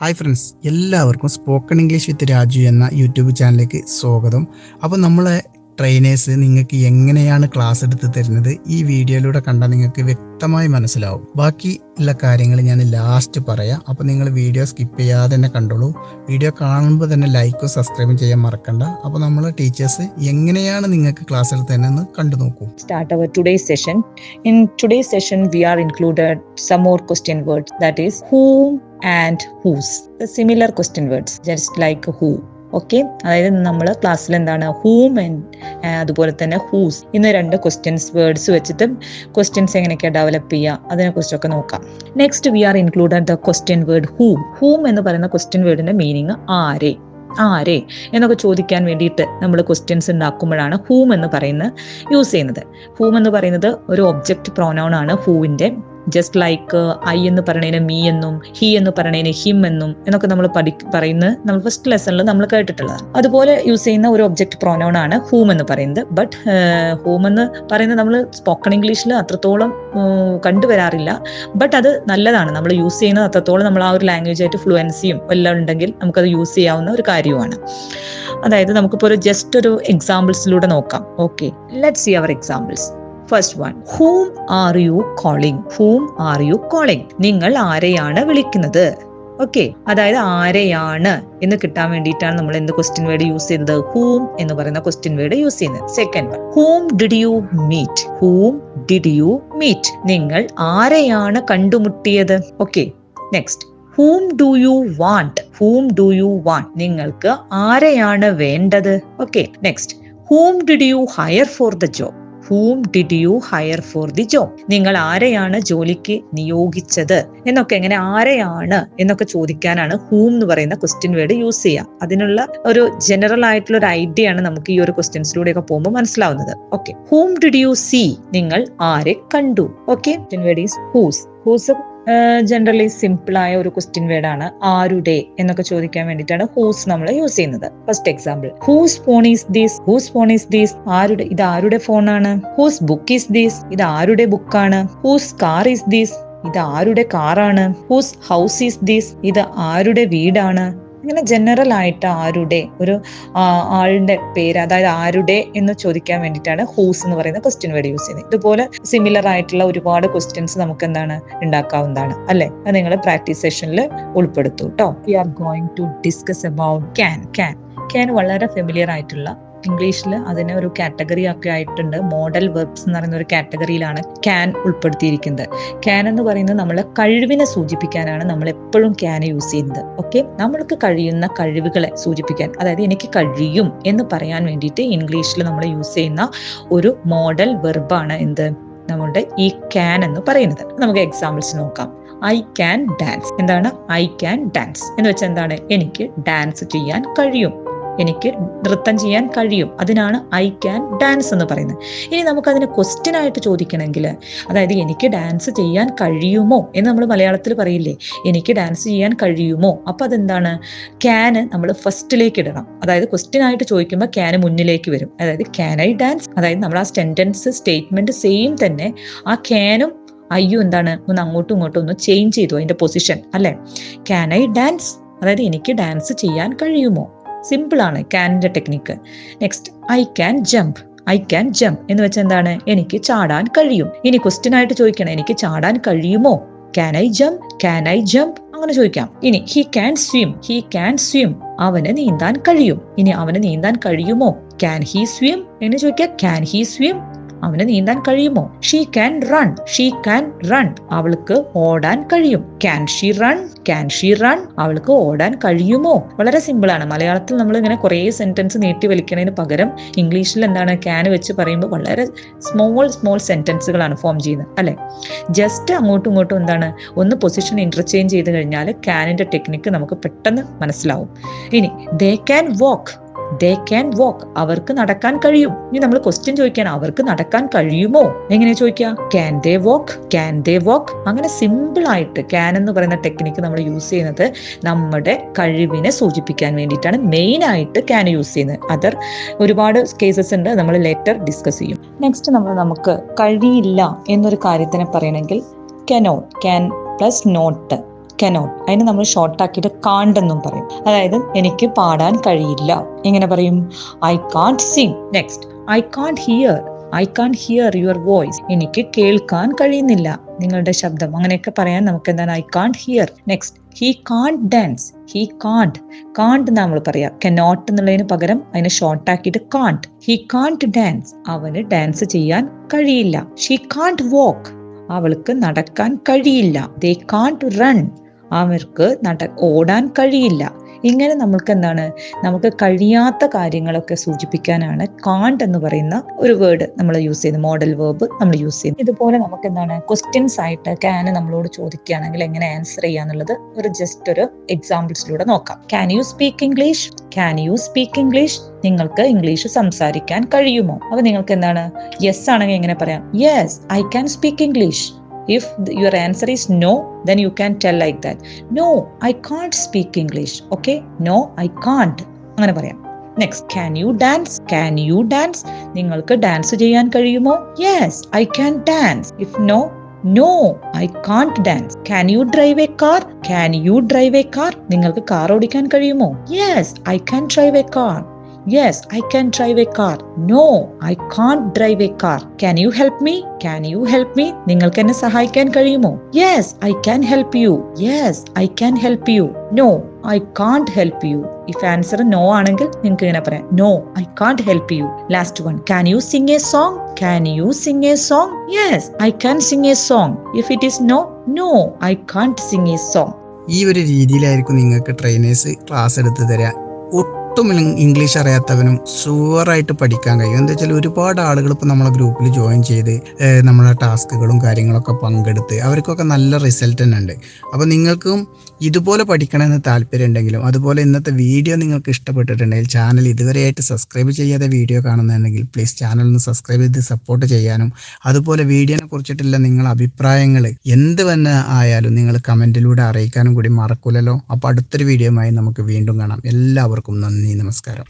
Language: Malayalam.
ഹായ് ഫ്രണ്ട്സ് എല്ലാവർക്കും സ്പോക്കൺ ഇംഗ്ലീഷ് വിത്ത് രാജു എന്ന യൂട്യൂബ് ചാനലിലേക്ക് സ്വാഗതം. അപ്പോൾ നമ്മളെ ട്രെയിനേഴ്സ് നിങ്ങൾക്ക് എങ്ങനെയാണ് ക്ലാസ് എടുത്ത് തരുന്നത് ഈ വീഡിയോയിലൂടെ കണ്ടാൽ നിങ്ങൾക്ക് വ്യക്തമായി മനസ്സിലാവും. ബാക്കി ഉള്ള കാര്യങ്ങൾ ഞാൻ ലാസ്റ്റ് പറയാം. അപ്പോൾ നിങ്ങൾ വീഡിയോ സ്കിപ്പ് ചെയ്യാതെ തന്നെ കണ്ടോളൂ. വീഡിയോ കാണുമ്പോൾ തന്നെ ലൈക്കും സബ്സ്ക്രൈബും ചെയ്യാൻ മറക്കണ്ട. അപ്പോൾ നമ്മൾ ടീച്ചേഴ്സ് എങ്ങനെയാണ് നിങ്ങൾക്ക് ക്ലാസ് എടുത്തതെന്ന് കണ്ടു നോക്കൂ. Start our today session in today session we are included some more question words that is whom and whose similar question words, just like who. Okay അതായത് നമ്മൾ ക്ലാസ്സിൽ എന്താണ് ഹൂം ആൻഡ് അതുപോലെ തന്നെ ഹൂസ് ഇന്ന് രണ്ട് ക്വസ്റ്റ്യൻസ് വേർഡ്സ് വെച്ചിട്ട് ക്വസ്റ്റ്യൻസ് എങ്ങനെയൊക്കെയാണ് ഡെവലപ്പ് ചെയ്യുക അതിനെ കുറിച്ചൊക്കെ നോക്കാം. Next we are included the question word who whom എന്ന് പറയുന്ന ക്വസ്റ്റ്യൻ വേർഡിന്റെ മീനിങ് ആരെ? ആരെ? എന്നൊക്കെ ചോദിക്കാൻ വേണ്ടിയിട്ട് നമ്മൾ ക്വസ്റ്റ്യൻസ് ഉണ്ടാക്കുമ്പോഴാണ് ഹൂം എന്ന് പറയുന്നത് യൂസ് ചെയ്യുന്നത്. ഹൂം എന്ന് പറയുന്നത് ഒരു ഒബ്ജക്റ്റ് പ്രോനൗൺ ആണ് ഹൂവിന്റെ ജസ്റ്റ് ലൈക്ക് ഐ എന്ന് പറയുന്നതിന് മീ എന്നും ഹി എന്ന് പറയുന്നതിന് ഹിം എന്നും എന്നൊക്കെ നമ്മൾ പഠി പറയുന്നത് നമ്മൾ ഫസ്റ്റ് ലെസണിൽ നമ്മൾ കേട്ടിട്ടുള്ളതാണ് അതുപോലെ യൂസ് ചെയ്യുന്ന ഒരു ഒബ്ജക്റ്റ് പ്രോനൗൺ ആണ് ഹൂം എന്ന് പറയുന്നത്. ബട്ട് ഹൂം എന്ന് പറയുന്നത് നമ്മൾ സ്പോക്കൺ ഇംഗ്ലീഷിൽ അത്രത്തോളം കണ്ടുവരാറില്ല ബട്ട് അത് നല്ലതാണ്. നമ്മൾ യൂസ് ചെയ്യുന്നത് അത്രത്തോളം നമ്മൾ ആ ഒരു ലാംഗ്വേജ് ആയിട്ട് ഫ്ലുവൻസിയും എല്ലാം ഉണ്ടെങ്കിൽ നമുക്കത് യൂസ് ചെയ്യാവുന്ന ഒരു കാര്യമാണ് അതായത് നമുക്കിപ്പോൾ ഒരു ജസ്റ്റ് ഒരു എക്സാമ്പിൾസിലൂടെ നോക്കാം. Okay let see our examples first one whom are you calling whom are you calling നിങ്ങൾ ആരെയാണ് വിളിക്കുന്നത്? ഓക്കെ അതായത് ആരെയാണ് എന്ന് കിട്ടാൻ വേണ്ടിയിട്ടാണ് നമ്മൾ എന്ത് ക്വസ്റ്റ്യൻ വേർഡ് യൂസ് ചെയ്തത് ഹൂം എന്ന് പറയുന്ന ക്വസ്റ്റ്യൻ വേർഡ് യൂസ് ചെയ്യുന്നത്. Second one whom did you meet whom did you meet നിങ്ങൾ ആരെയാണ് കണ്ടുമുട്ടിയത്? Okay next whom do you want whom do you want നിങ്ങൾക്ക് ആരെയാണ് വേണ്ടത്? Okay next whom did you hire for the job whom did you hire for the job നിങ്ങൾ ആരെയാണ് ജോലിക്ക് നിയോഗിച്ചത്? എന്നൊക്കെ എങ്ങനെ ആരെയാണ് എന്നൊക്കെ ചോദിക്കാനാണ് ഹൂം എന്ന് പറയുന്ന ക്വസ്റ്റ്യൻ വേർഡ് യൂസ് ചെയ്യുക. അതിനുള്ള ഒരു ജനറൽ ആയിട്ടുള്ള ഒരു ഐഡിയ ആണ് നമുക്ക് ഈ ഒരു ക്വസ്റ്റ്യൻസിലൂടെ ഒക്കെ പോകുമ്പോൾ മനസ്സിലാവുന്നത്. Okay whom did you see നിങ്ങൾ ആരെ കണ്ടു? Okay word is whose whose generally simple ആയ ഒരു ക്വസ്റ്റ്യൻ ആണ് ആരുടെ എന്നൊക്കെ ചോദിക്കാൻ വേണ്ടിയിട്ടാണ് ഹൂസ് നമ്മൾ യൂസ് ചെയ്യുന്നത്. First example whose phone is these whose phone is these ആരുടെ ഇത് ആരുടെ ഫോണാണ് ഹൂസ് ബുക്ക് ഈസ് ദീസ് ഇത് ആരുടെ ബുക്കാണ് ഹൂസ് കാർ ഈസ് ദീസ് ഇത് ആരുടെ കാറാണ് ഹൂസ് ഹൗസ് ഈസ് ദീസ് ഇത് ആരുടെ വീടാണ്? ഇങ്ങനെ ജനറൽ ആയിട്ട് ആരുടെ? ഒരു ആളുടെ പേര് അതായത് ആരുടെ എന്ന് ചോദിക്കാൻ വേണ്ടിയിട്ടാണ് ഹൂസ് എന്ന് പറയുന്ന ക്വസ്റ്റ്യൻ വേർഡ് യൂസ് ചെയ്യുന്നത്. ഇതുപോലെ സിമിലർ ആയിട്ടുള്ള ഒരുപാട് ക്വസ്റ്റ്യൻസ് നമുക്ക് എന്താണ് ഉണ്ടാക്കാവുന്നതാണ് അല്ലെ? അത് നിങ്ങൾ പ്രാക്ടീസ് സെഷനിൽ ഉൾപ്പെടുത്തൂട്ടോ we are going to discuss about can can can വളരെ ഫെമിലിയർ ആയിട്ടുള്ള ഇംഗ്ലീഷിൽ അതിനെ ഒരു കാറ്റഗറി ഒക്കെ ആയിട്ടുണ്ട്. മോഡൽ വെർബ്സ് എന്ന് പറയുന്ന ഒരു കാറ്റഗറിയിലാണ് ക്യാൻ ഉൾപ്പെടുത്തിയിരിക്കുന്നത്. ക്യാൻ എന്ന് പറയുന്നത് നമ്മളെ കഴിവിനെ സൂചിപ്പിക്കാനാണ് നമ്മൾ എപ്പോഴും ക്യാൻ യൂസ് ചെയ്യുന്നത്. ഓക്കെ നമ്മൾക്ക് കഴിയുന്ന കഴിവുകളെ സൂചിപ്പിക്കാൻ. അതായത് എനിക്ക് കഴിയും എന്ന് പറയാൻ വേണ്ടിയിട്ട് ഇംഗ്ലീഷിൽ നമ്മൾ യൂസ് ചെയ്യുന്ന ഒരു മോഡൽ വെർബാണ് എന്ത്? നമ്മളുടെ ഈ ക്യാൻ എന്ന് പറയുന്നത്. നമുക്ക് എക്സാമ്പിൾസ് നോക്കാം. ഐ ക്യാൻ ഡാൻസ് എന്താണ്? ഐ ക്യാൻ ഡാൻസ് എന്ന് വെച്ചാൽ എന്താണ്? എനിക്ക് ഡാൻസ് ചെയ്യാൻ കഴിയും. എനിക്ക് നൃത്തം ചെയ്യാൻ കഴിയും. അതിനാണ് ഐ ക്യാൻ ഡാൻസ് എന്ന് പറയുന്നത്. ഇനി നമുക്ക് അതിനെ ക്വസ്റ്റ്യൻ ആയിട്ട് ചോദിക്കണമെങ്കിൽ അതായത് എനിക്ക് ഡാൻസ് ചെയ്യാൻ കഴിയുമോ എന്ന് നമ്മൾ മലയാളത്തിൽ പറയില്ലേ? എനിക്ക് ഡാൻസ് ചെയ്യാൻ കഴിയുമോ? അപ്പം അതെന്താണ്? ക്യാന് നമ്മൾ ഫസ്റ്റിലേക്ക് ഇടണം. അതായത് ക്വസ്റ്റ്യൻ ആയിട്ട് ചോദിക്കുമ്പോൾ ക്യാന് മുന്നിലേക്ക് വരും. അതായത് ക്യാൻ ഐ ഡാൻസ് അതായത് നമ്മൾ ആ സെന്റൻസ് സ്റ്റേറ്റ്മെന്റ് സെയിം തന്നെ ആ ക്യാനും അയ്യോ എന്താണ്? ഒന്ന് അങ്ങോട്ടും ഇങ്ങോട്ടും ഒന്ന് ചേഞ്ച് ചെയ്തു അതിന്റെ പൊസിഷൻ അല്ലേ? ക്യാൻ ഐ ഡാൻസ് അതായത് എനിക്ക് ഡാൻസ് ചെയ്യാൻ കഴിയുമോ? സിമ്പിൾ ആണ് ക്യാനിന്റെ technique next I can jump I can jump എന്ന് വെച്ചാൽ എന്താണ്? എനിക്ക് ചാടാൻ കഴിയും. ഇനി ക്വസ്റ്റ്യൻ ആയിട്ട് ചോദിക്കണം എനിക്ക് ചാടാൻ കഴിയുമോ? Can I jump can I jump അങ്ങനെ ചോദിക്കാം. ഇനി he can swim he can swim അവന് നീന്താൻ കഴിയും. ഇനി അവന് നീന്താൻ കഴിയുമോ? ക്യാൻ ഹി സ്വിം എന്ന് ചോദിക്കാം ക്യാൻ ഹി സ്വിം അവന് നീന്താൻ കഴിയുമോ? She can run she can run അവൾക്ക് ഓടാൻ കഴിയും. Can she run can she run അവൾക്ക് ഓടാൻ കഴിയുമോ? വളരെ സിമ്പിൾ ആണ്. മലയാളത്തിൽ നമ്മൾ ഇങ്ങനെ കുറേ സെന്റൻസ് നീട്ടി വലിക്കുന്നതിന് പകരം ഇംഗ്ലീഷിൽ എന്താണ് ക്യാൻ വെച്ച് പറയുമ്പോൾ വളരെ സ്മോൾ സ്മോൾ സെന്റൻസുകളാണ് ഫോം ചെയ്യുന്നത് അല്ലെ? ജസ്റ്റ് അങ്ങോട്ടും ഇങ്ങോട്ടും എന്താണ്? ഒന്ന് പൊസിഷൻ ഇന്റർചേഞ്ച് ചെയ്ത് കഴിഞ്ഞാൽ ക്യാനിന്റെ ടെക്നിക്ക് നമുക്ക് പെട്ടെന്ന് മനസ്സിലാവും. ഇനി they can walk they can walk അവർക്ക് നടക്കാൻ കഴിയും. ഇനി നമ്മൾ ക്വസ്റ്റ്യൻ ചോദിക്കാൻ അവർക്ക് നടക്കാൻ കഴിയുമോ? എങ്ങനെ ചോദിക്കുക? Can they walk can they വാക്ക് അങ്ങനെ സിമ്പിൾ ആയിട്ട് ക്യാൻ എന്ന് പറയുന്ന ടെക്നിക്ക് നമ്മൾ യൂസ് ചെയ്യുന്നത് നമ്മുടെ കഴിവിനെ സൂചിപ്പിക്കാൻ വേണ്ടിയിട്ടാണ്. മെയിൻ ആയിട്ട് ക്യാൻ യൂസ് ചെയ്യുന്നത്. അതർ ഒരുപാട് കേസസ് ഉണ്ട്. നമ്മൾ ലെറ്റർ ഡിസ്കസ് ചെയ്യും. നെക്സ്റ്റ് നമ്മൾ നമുക്ക് കഴിയില്ല എന്നൊരു കാര്യത്തിനെ പറയണമെങ്കിൽ cannot can plus not cannot അതിന് നമ്മൾ ഷോർട്ട് ആക്കിയിട്ട് കാണ്ട് എന്നും പറയും. അതായത് എനിക്ക് പാടാൻ കഴിയില്ല. എങ്ങനെ പറയും? I can't sing next I can't hear I can't hear your voice എനിക്ക് കേൾക്കാൻ കഴിയുന്നില്ല. നിങ്ങളുടെ ശബ്ദം. അങ്ങനെയൊക്കെ പറയാൻ നമുക്ക് എന്താണ്? I can't hear next he can't dance he can't can't നമ്മൾ പറയാം. കനോട്ട് എന്നുള്ളതിന് പകരം അതിനെ ഷോർട്ട് ആക്കിയിട്ട് കാണ്ട് ഹി കാണ്ട് ഡാൻസ് അവന് ഡാൻസ് ചെയ്യാൻ കഴിയില്ല. ഷീ കാണ്ട് വോക്ക് അവൾക്ക് നടക്കാൻ കഴിയില്ല. ദേ കാണ്ട് റൺ അവർക്ക് നട ഓടാൻ കഴിയില്ല. ഇങ്ങനെ നമ്മൾക്ക് എന്താണ് നമുക്ക് കഴിയാത്ത കാര്യങ്ങളൊക്കെ സൂചിപ്പിക്കാനാണ് കാണ്ട് എന്ന് പറയുന്ന ഒരു വേർഡ് നമ്മൾ യൂസ് ചെയ്യുന്നത്. മോഡൽ വേർബ് നമ്മൾ യൂസ് ചെയ്യുന്നത്. ഇതുപോലെ നമുക്ക് എന്താണ് ക്വസ്റ്റ്യൻസ് ആയിട്ട് ക്യാൻ നമ്മളോട് ചോദിക്കുകയാണെങ്കിൽ എങ്ങനെ ആൻസർ ചെയ്യാന്നുള്ളത് ഒരു ജസ്റ്റ് ഒരു എക്സാമ്പിൾസിലൂടെ നോക്കാം. Can you speak English can you speak English നിങ്ങൾക്ക് ഇംഗ്ലീഷ് സംസാരിക്കാൻ കഴിയുമോ? അപ്പൊ നിങ്ങൾക്ക് എന്താണ് യെസ് ആണെങ്കിൽ എങ്ങനെ പറയാം? Yes I can speak English if your answer is no then you can tell like that. No i can't speak english. Okay? No i can't. അങ്ങനെ പറയാം. Next can you dance can you dance നിങ്ങൾക്ക് ഡാൻസ് ചെയ്യാൻ കഴിയുമോ? Yes I can dance if no no I can't dance can you drive a car can you drive a car നിങ്ങൾക്ക് കാർ ഓടിക്കാൻ കഴിയുമോ? Yes I can drive a car yes I can drive a car. No, I can't drive a car. Can you help me? Can you help me? നിങ്ങൾക്ക് എന്നെ സഹായിക്കാൻ കഴിയുമോ yes I can help you yes I can help you no I can't help you if answer no ആണെങ്കിൽ നിങ്ങൾക്ക് ഇങ്ങനെ പറയാം no I can't help you last one can you sing a song Can you sing a song? Yes, I can sing a song. If it is no, no, I can't sing a song. ഈ ഒരു രീതിയിലായിരിക്കും നിങ്ങൾക്ക് ട്രെയിനേഴ്സ് ക്ലാസ് എടുത്തു തരാൻ ഒട്ടും ഇംഗ്ലീഷ് അറിയാത്തവനും സൂവറായിട്ട് പഠിക്കാൻ കഴിയും. എന്താ വെച്ചാൽ ഒരുപാട് ആളുകൾ ഇപ്പോൾ നമ്മളെ ഗ്രൂപ്പിൽ ജോയിൻ ചെയ്ത് നമ്മളെ ടാസ്കുകളും കാര്യങ്ങളൊക്കെ പങ്കെടുത്ത് അവർക്കൊക്കെ നല്ല റിസൾട്ട് തന്നെ ഉണ്ട്. അപ്പോൾ നിങ്ങൾക്കും ഇതുപോലെ പഠിക്കണമെന്ന് താല്പര്യം ഉണ്ടെങ്കിലും അതുപോലെ ഇന്നത്തെ വീഡിയോ നിങ്ങൾക്ക് ഇഷ്ടപ്പെട്ടിട്ടുണ്ടെങ്കിൽ ചാനൽ ഇതുവരെയായിട്ട് സബ്സ്ക്രൈബ് ചെയ്യാതെ വീഡിയോ കാണുന്നുണ്ടെങ്കിൽ പ്ലീസ് ചാനൽ ഒന്ന് സബ്സ്ക്രൈബ് ചെയ്ത് സപ്പോർട്ട് ചെയ്യാനും അതുപോലെ വീഡിയോനെ കുറിച്ചിട്ടുള്ള നിങ്ങളുടെ അഭിപ്രായങ്ങൾ എന്ത് തന്നെ ആയാലും നിങ്ങൾ കമന്റിലൂടെ അറിയിക്കാനും കൂടി മറക്കൂലല്ലോ. അപ്പോൾ അടുത്തൊരു വീഡിയോയുമായി നമുക്ക് വീണ്ടും കാണാം. എല്ലാവർക്കും നന്ദി. నమస్కారం